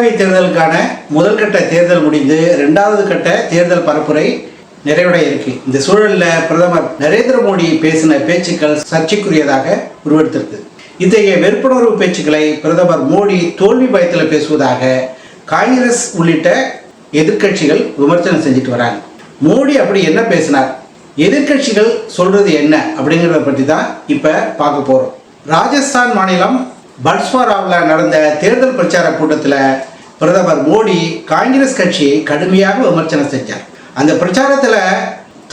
மக்களவை தேர்தலுக்கான முதல் கட்ட தேர்தல் முடிந்து இரண்டாவது கட்ட தேர்தல் பரப்புரை நிறைவடைய இருக்கு. இந்த சூழலில் பிரதமர் நரேந்திர மோடி பேசின பேச்சுக்கள் சர்ச்சைக்குரியதாக உருவெடுத்திருக்கு. இத்தகைய வெறுப்புணர்வு பேச்சுக்களை பிரதமர் மோடி தோல்வி பயத்தில் பேசுவதாக காங்கிரஸ் உள்ளிட்ட எதிர்க்கட்சிகள் விமர்சனம் செஞ்சுட்டு வராங்க. மோடி அப்படி என்ன பேசினார்? எதிர்க்கட்சிகள் சொல்றது என்ன அப்படிங்கிறத பற்றி தான் இப்போ பார்க்க போகிறோம் ராஜஸ்தான் மாநிலம் பட்ஸ்வாராவில் நடந்த தேர்தல் பிரச்சார கூட்டத்தில் பிரதமர் மோடி காங்கிரஸ் கட்சியை கடுமையாக விமர்சனம் செஞ்சார். அந்த பிரச்சாரத்தில்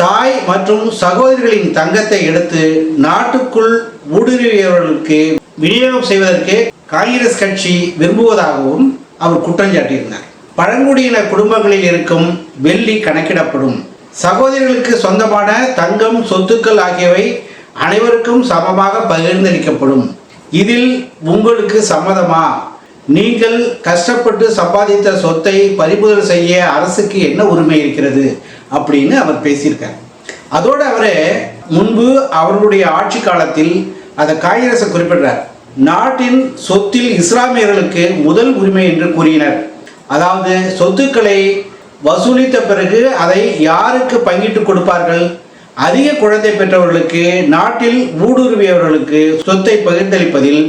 தாய் மற்றும் சகோதரிகளின் தங்கத்தை எடுத்து நாட்டுக்குள் ஊடுருவியவர்களுக்கு விநியோகம் செய்வதற்கு காங்கிரஸ் கட்சி விரும்புவதாகவும் அவர் குற்றம் சாட்டியிருந்தார். பழங்குடியின குடும்பங்களில் இருக்கும் வெள்ளி கணக்கிடப்படும். சகோதரிகளுக்கு சொந்தமான தங்கம் சொத்துக்கள் ஆகியவை அனைவருக்கும் சமமாக பகிர்ந்தளிக்கப்படும். இதில் உங்களுக்கு சம்மதமா? நீங்கள் கஷ்டப்பட்டு சம்பாதித்த சொத்தை பறிமுதல் செய்ய அரசுக்கு என்ன உரிமை இருக்கிறது? அப்படின்னு அவர் பேசியிருக்கார். அதோடு அவர் முன்பு அவர்களுடைய ஆட்சி காலத்தில் அந்த காங்கிரஸ் குறிப்பிடுறார். நாட்டின் சொத்தில் இஸ்லாமியர்களுக்கு முதல் உரிமை என்று கூறினர். அதாவது சொத்துக்களை வசூலித்த பிறகு அதை யாருக்கு பங்கிட்டு கொடுப்பார்கள்? அதிக குழந்தை பெற்றவர்களுக்கு நாட்டில் ஊடுருவியவர்களுக்கு சொத்தை பகிர்ந்தளிப்பதில்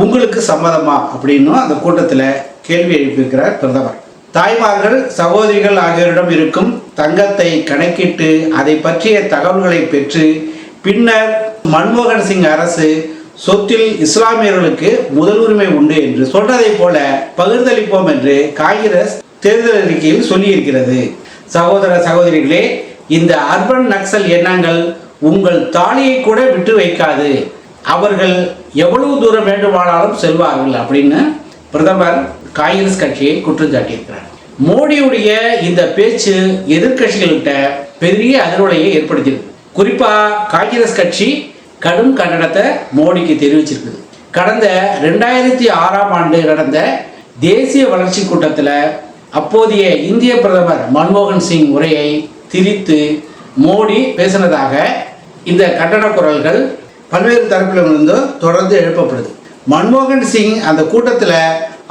உங்களுக்கு சம்மதமா அப்படின்னும் அந்த கூட்டத்தில் கேள்வி எழுப்பியிருக்கிறார் பிரதமர். தாய்மார்கள் சகோதரிகள் ஆகியோரிடம் இருக்கும் தங்கத்தை கணக்கிட்டு அதை பற்றிய தகவல்களை பெற்று பின்னர் மன்மோகன் சிங் அரசு சொத்தில் இஸ்லாமியர்களுக்கு முதல் உரிமை உண்டு என்று சொல்றதைப் போல பகிர்ந்தளிப்போம் என்று காங்கிரஸ் தேர்தல் அறிக்கையில் சொல்லியிருக்கிறது. சகோதர சகோதரிகளே இந்த அர்பன் நக்சல் எண்ணங்கள் உங்கள் தாலியை கூட விட்டு வைக்காது. அவர்கள் எவ்வளவு தூரம் வேண்டுமானாலும் செல்வார்கள் அப்படின்னு பிரதமர் காங்கிரஸ் கட்சியை குற்றம் சாட்டியிருக்கிறார் மோடியுடைய இந்த பேச்சு எதிர்க்கட்சிகள்கிட்ட பெரிய அதிர்வலையை ஏற்படுத்தியிருக்கு. குறிப்பா காங்கிரஸ் கட்சி கடும் கண்டனத்தை மோடிக்கு தெரிவிச்சிருக்குது. கடந்த ரெண்டாயிரத்தி ஆறாம் ஆண்டு நடந்த தேசிய வளர்ச்சி கூட்டத்தில் அப்போதைய இந்திய பிரதமர் மன்மோகன் சிங் உரையை திரித்து மோடி பேசினதாக இந்த கண்டன குரல்கள் பல்வேறு தரப்பிலிருந்து தொடர்ந்து எழுப்பப்படுது. மன்மோகன் சிங் அந்த கூட்டத்தில்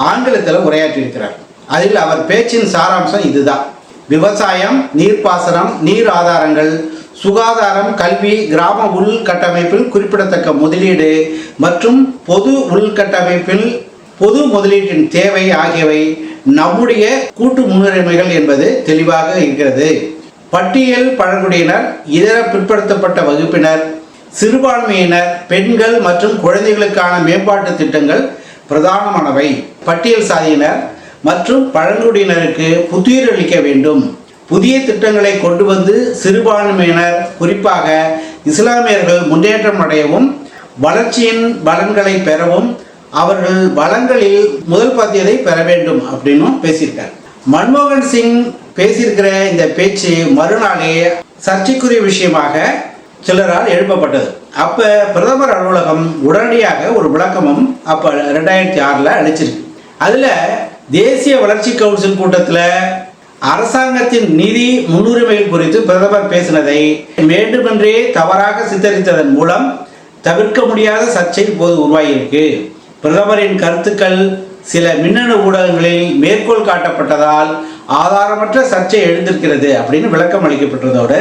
ஆங்கிலத்தில் உரையாற்றியிருக்கிறார் அதில் அவர் பேச்சின் சாராம்சம் இதுதான். விவசாயம் நீர்ப்பாசனம் நீர் ஆதாரங்கள் சுகாதாரம் கல்வி கிராம உள்கட்டமைப்பில் குறிப்பிடத்தக்க முதலீடு மற்றும் பொது உள்கட்டமைப்பில் பொது முதலீட்டின் தேவை ஆகியவை நம்முடைய கூட்டு முன்னுரிமைகள் என்பது தெளிவாக இருக்கிறது. பட்டியல் பழங்குடியினர் இதர பிற்படுத்தப்பட்ட வகுப்பினர் சிறுபான்மையினர் பெண்கள் மற்றும் குழந்தைகளுக்கான மேம்பாட்டு திட்டங்கள் பிரதானமானவை. பட்டியல் சாதியினர் மற்றும் பழங்குடியினருக்கு புத்துயிர் அளிக்க வேண்டும். புதிய திட்டங்களை கொண்டு வந்து சிறுபான்மையினர் குறிப்பாக இஸ்லாமியர்கள் முன்னேற்றம் அடையவும் வளர்ச்சியின் பலன்களை பெறவும் அவர்கள் வளங்களில் முதல் பத்தியதை பெற வேண்டும் அப்படின்னும் பேசியிருக்கார். மன்மோகன் சிங் பேசியிருக்கிற இந்த பேச்சு மறுநாளே சர்ச்சைக்குரிய விஷயமாக சிலரால் எழுப்பப்பட்டது. அப்போ பிரதமர் அலுவலகம் உடனடியாக ஒரு விளக்கமும் அப்போ ரெண்டாயிரத்தி ஆறில் அளிச்சிருக்கு. அதில் தேசிய வளர்ச்சி கவுன்சில் கூட்டத்தில் அரசாங்கத்தின் நிதி முன்னுரிமைகள் குறித்து பிரதமர் பேசினதை வேண்டுமென்றே தவறாக சித்தரித்ததன் மூலம் தவிர்க்க முடியாத சர்ச்சை இப்போது உருவாகியிருக்கு. பிரதமரின் கருத்துக்கள் சில மின்னணு ஊடகங்களில் மேற்கோள் காட்டப்பட்டதால் ஆதாரமற்ற சர்ச்சை எழுந்திருக்கிறது அப்படின்னு விளக்கம் அளிக்கப்பட்டதோடு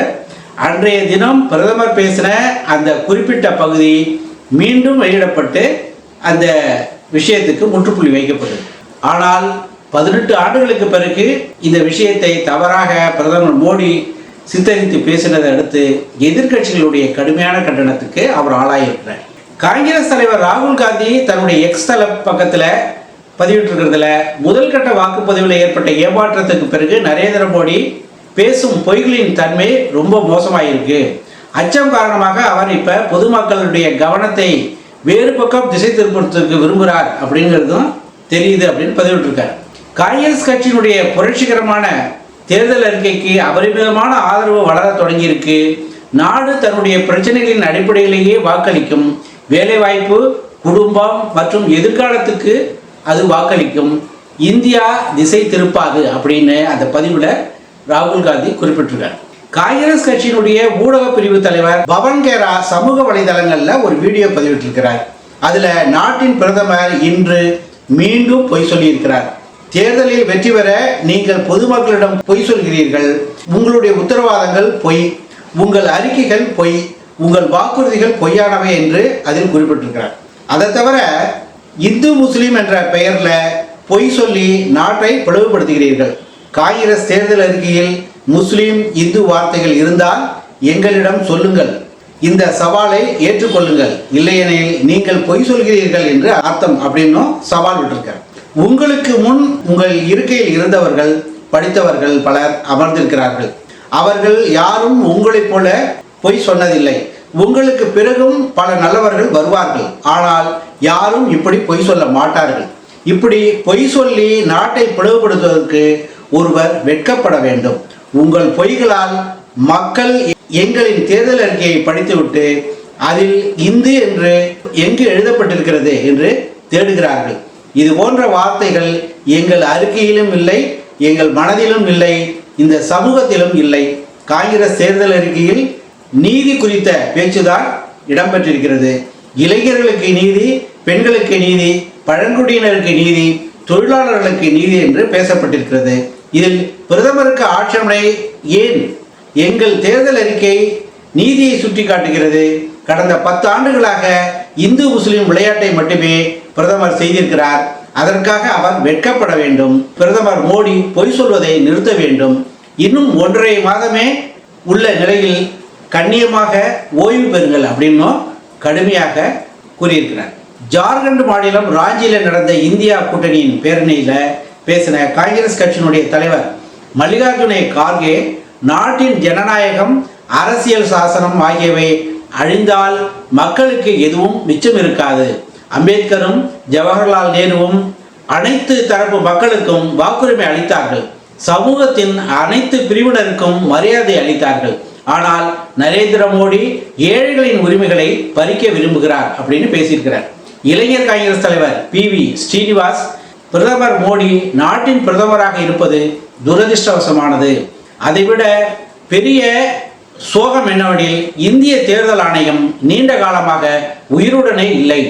அன்றைய தினம் பிரதமர் பேசின அந்த குறிப்பிட்ட பகுதி மீண்டும் வெளியிடப்பட்டு அந்த விஷயத்துக்கு முற்றுப்புள்ளி வைக்கப்பட்டது. ஆனால் பதினெட்டு ஆண்டுகளுக்கு பிறகு இந்த விஷயத்தை தவறாக பிரதமர் மோடி சித்தரித்து பேசினதை அடுத்து எதிர்க்கட்சிகளுடைய கடுமையான கண்டனத்துக்கு அவர் ஆளாயிருக்கிறார். காங்கிரஸ் தலைவர் ராகுல் காந்தி தன்னுடைய எக்ஸ் தள பக்கத்தில் பதிவிட்டிருக்கிறதுல முதல் கட்ட வாக்குப்பதிவில் ஏற்பட்ட ஏமாற்றத்துக்கு பிறகு நரேந்திர மோடி பேசும் பொய்களின் தன்மை ரொம்ப மோசமாயிருக்கு. அச்சம் காரணமாக அவர் இப்போ பொதுமக்களுடைய கவனத்தை வேறு பக்கம் திசை திருப்பத்துக்கு விரும்புகிறார் அப்படிங்கிறதும் தெரியுது அப்படின்னு பதிவிட்டிருக்கார். காங்கிரஸ் கட்சியினுடைய புரட்சிகரமான தேர்தல் அறிக்கைக்கு அபரிமிதமான ஆதரவு வளர தொடங்கியிருக்கு. நாடு தன்னுடைய பிரச்சனைகளின் அடிப்படையிலேயே வாக்களிக்கும். வேலைவாய்ப்பு குடும்பம் மற்றும் எதிர்காலத்துக்கு அது வாக்களிக்கும். இந்தியா திசை திருப்பாது அப்படின்னு அந்த பதிவில் ராகுல் காந்தி குறிப்பிட்டிருக்காரு. காங்கிரஸ் கட்சியினுடைய ஊடக பிரிவு தலைவர் பவன் கேரா சமூக வலைதளங்களில் ஒரு வீடியோ பதிவிட்டிருக்கிறார். அதில் நாட்டின் பிரதமர் இன்று மீண்டும் பொய் சொல்லியிருக்கிறார். தேர்தலில் வெற்றி பெற நீங்கள் பொதுமக்களிடம் பொய் சொல்கிறீர்கள். உங்களுடைய உத்தரவாதங்கள் பொய். உங்கள் அறிக்கைகள் பொய். உங்கள் வாக்குறுதிகள் பொய்யானவை என்று அதில் குறிப்பிட்டிருக்கிறார். அதை தவிர இந்து முஸ்லீம் என்ற பெயர்ல பொய் சொல்லி நாட்டை பிளவுபடுத்துகிறீர்கள். காங்கிரஸ் தேர்தல் அறிக்கையில் முஸ்லீம் இந்து வார்த்தைகள் இருந்தால் எங்களிடம் சொல்லுங்கள். இந்த சவாலை ஏற்றுக்கொள்ளுங்கள். இல்லையெனில் நீங்கள் பொய் சொல்கிறீர்கள் என்று அர்த்தம் அப்படின்னும் சவால் விட்டிருக்கார். உங்களுக்கு முன் உங்கள் இருக்கையில் இருந்தவர்கள் படித்தவர்கள் பலர் அமர்ந்திருக்கிறார்கள். அவர்கள் யாரும் உங்களைப் போல பொய் சொன்னதில்லை. உங்களுக்கு பிறகும் பல நல்லவர்கள் வருவார்கள். ஆனால் யாரும் இப்படி பொய் சொல்ல மாட்டார்கள். இப்படி பொய் சொல்லி நாட்டை பிளவுபடுத்துவதற்கு ஒருவர் வெட்கப்பட வேண்டும். உங்கள் பொய்களால் மக்கள் எங்களின் தேர்தல் அறிக்கையை படித்துவிட்டு அதில் இந்து என்று எங்கு எழுதப்பட்டிருக்கிறது என்று தேடுகிறார்கள். இது போன்ற வார்த்தைகள் எங்கள் அறிக்கையிலும் இல்லை எங்கள் மனதிலும் இல்லை இந்த சமூகத்திலும் இல்லை. காங்கிரஸ் தேர்தல் அறிக்கையில் நீதி குறித்த பேச்சுதான் இடம்பெற்றிருக்கிறது. இளைஞர்களுக்கு நீதி பெண்களுக்கு நீதி பழங்குடியினருக்கு நீதி தொழிலாளர்களுக்கு நீதி என்று பேசப்பட்டிருக்கிறது. இதில் பிரதமருக்கு ஆட்சேபனை ஏன்? எங்கள் தேர்தல் அறிக்கை நீதியை சுட்டிக்காட்டுகிறது. கடந்த பத்து ஆண்டுகளாக இந்து முஸ்லிம் விளையாட்டை மட்டுமே பிரதமர் செய்திருக்கிறார். அதற்காக அவர் வெட்கப்பட வேண்டும். பிரதமர் மோடி பொய் சொல்வதை நிறுத்த வேண்டும். இன்னும் ஒன்றரை மாதமே உள்ள நிலையில் கண்ணியமாக ஓய்வு பெறுங்கள் அப்படின்னும் கடுமையாக கூறியிருக்கிறார். ஜார்க்கண்ட் மாநிலம் ராஞ்சியில் நடந்த இந்தியா கூட்டணியின் பேரணியில் பேசின காங்கிரஸ் கட்சியினுடைய தலைவர் மல்லிகார்ஜுன கார்கே நாட்டின் ஜனநாயகம் அரசியல் சாசனம் ஆகியவை அழிந்தால் மக்களுக்கு எதுவும் மிச்சம் இருக்காது. அம்பேத்கரும் ஜவஹர்லால் நேருவும் அனைத்து தரப்பு மக்களுக்கும் வாக்குரிமை அளித்தார்கள். சமூகத்தின் அனைத்து பிரிவினருக்கும் மரியாதை அளித்தார்கள். ஆனால் நரேந்திர மோடி ஏழைகளின் உரிமைகளை பறிக்க விரும்புகிறார் அப்படின்னு பேசியிருக்கிறார். இளைஞர் காங்கிரஸ் தலைவர் பி வி ஸ்ரீனிவாஸ் பிரதமர் மோடி நாட்டின் பிரதமராக இருப்பது துரதிர்ஷ்டவசமானது. அதைவிட பெரிய சோகம் என்னவெனில் இந்திய தேர்தல் ஆணையம் நீண்ட காலமாக உயிருடனே இல்லை.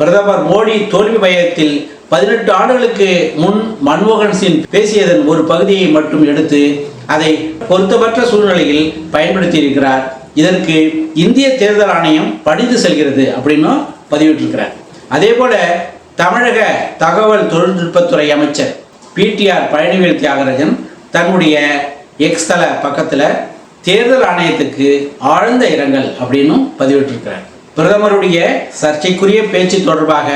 பிரதமர் மோடி தோல்வி பயத்தில் பதினெட்டு ஆண்டுகளுக்கு முன் மன்மோகன் சிங் பேசியதன் ஒரு பகுதியை மட்டும் எடுத்து அதை பொருத்தமற்ற சூழ்நிலையில் பயன்படுத்தி இருக்கிறார் இதற்கு இந்திய தேர்தல் ஆணையம் பணிந்து செல்கிறது அப்படின்னும் பதிவிட்டிருக்கிறார். அதே போல தமிழக தகவல் தொழில்நுட்பத்துறை அமைச்சர் பிடிஆர் பழனிவேல் தியாகராஜன் தன்னுடைய எக்ஸ் தள பக்கத்தில் தேர்தல் ஆணையத்துக்கு ஆழ்ந்த இரங்கல் அப்படின்னும் பதிவிட்டிருக்கிறார். பிரதமருடைய சர்ச்சைக்குரிய பேச்சு தொடர்பாக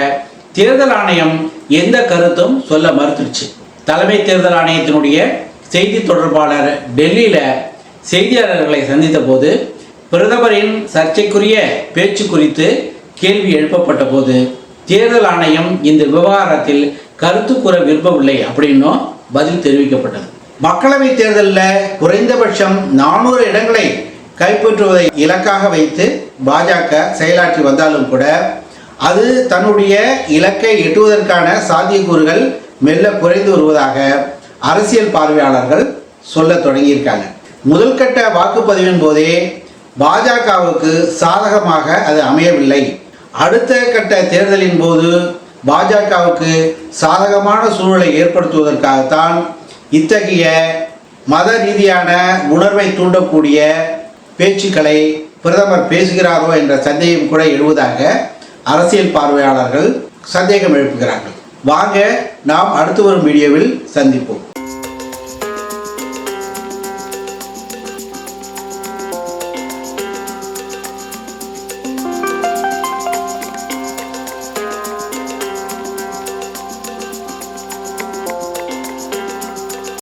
தேர்தல் ஆணையம் எந்த கருத்தும் சொல்ல மறுத்துருச்சு தலைமை தேர்தல் ஆணையத்தினுடைய செய்தி தொடர்பாளர் டெல்லியில் செய்தியாளர்களை சந்தித்த போது பிரதமரின் சர்ச்சைக்குரிய பேச்சு குறித்து கேள்வி எழுப்பப்பட்ட போது தேர்தல் ஆணையம் இந்த விவகாரத்தில் கருத்து கூற விரும்பவில்லை அப்படின்னும் பதில் தெரிவிக்கப்பட்டது. மக்களவை தேர்தலில் குறைந்தபட்சம் நானூறு இடங்களை கைப்பற்றுவதை இலக்காக வைத்து பாஜக செயலாற்றி வந்தாலும் கூட அது தன்னுடைய இலக்கை எட்டுவதற்கான சாத்தியக்கூறுகள் மெல்ல குறைந்து வருவதாக அரசியல் பார்வையாளர்கள் சொல்ல தொடங்கியிருக்காங்க. முதல் கட்ட வாக்குப்பதிவின் போதே பாஜகவுக்கு சாதகமாக அது அமையவில்லை. அடுத்த கட்ட தேர்தலின் போது பாஜகவுக்கு சாதகமான சூழலை ஏற்படுத்துவதற்காகத்தான் இத்தகைய மத ரீதியான உணர்வை தூண்டக்கூடிய பேச்சுக்களை பிரதமர் பேசுகிறாரோ என்ற சந்தேகம் கூட எழுவதாக அரசியல் பார்வையாளர்கள் சந்தேகம் எழுப்புகிறார்கள். வாங்க நாம் அடுத்து வரும் வீடியோவில் சந்திப்போம்.